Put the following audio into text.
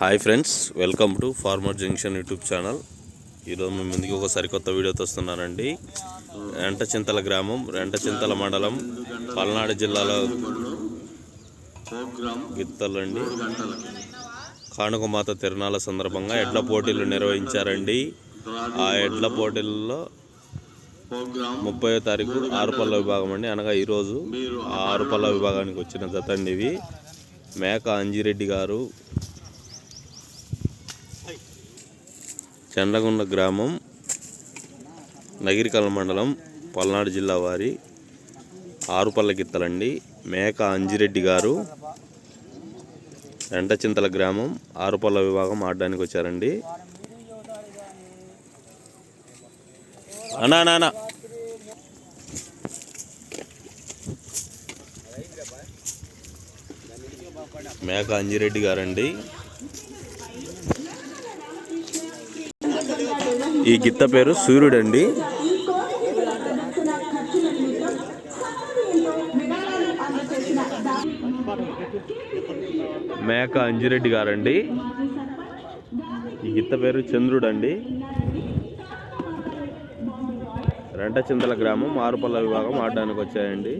Hi friends welcome to farmer junction YouTube channel. ఈరోజు మీ ముందుకి ఒక సరికొత్త వీడియోతో వస్తున్నానండి. రెంటచింతల గ్రామం రెంటచింతల మండలం పల్నాడు జిల్లాలో గిత్తలండి. కానుకమాత తిరునాళ్ళ సందర్భంగా ఎడ్ల పోటీలు నిర్వహించారండి. ఆ ఎడ్ల పోటీల్లో ముప్పై తారీఖు ఆరుపల్ల విభాగం అండి. అనగా ఈరోజు ఆ ఆరుపల్ల విభాగానికి వచ్చిన జత ఇవి. మేక అంజిరెడ్డి గారు చెండగుండ గ్రామం నగిరికల్ మండలం పల్నాడు జిల్లా వారి ఆరుపల్ల గిత్తలండి. మేక అంజిరెడ్డి గారు ఎంటచింతల గ్రామం ఆరుపల్ల విభాగం ఆడడానికి వచ్చారండి. అనా నాన్న మేక అంజిరెడ్డి గారండి. ఈ గిత్త పేరు సూర్యుడండి. మేక అంజిరెడ్డి గారండి. ఈ గిత్త పేరు చంద్రుడు అండి రెంటచింతల గ్రామం ఆరుపల్ల విభాగం ఆడడానికి వచ్చాయండి.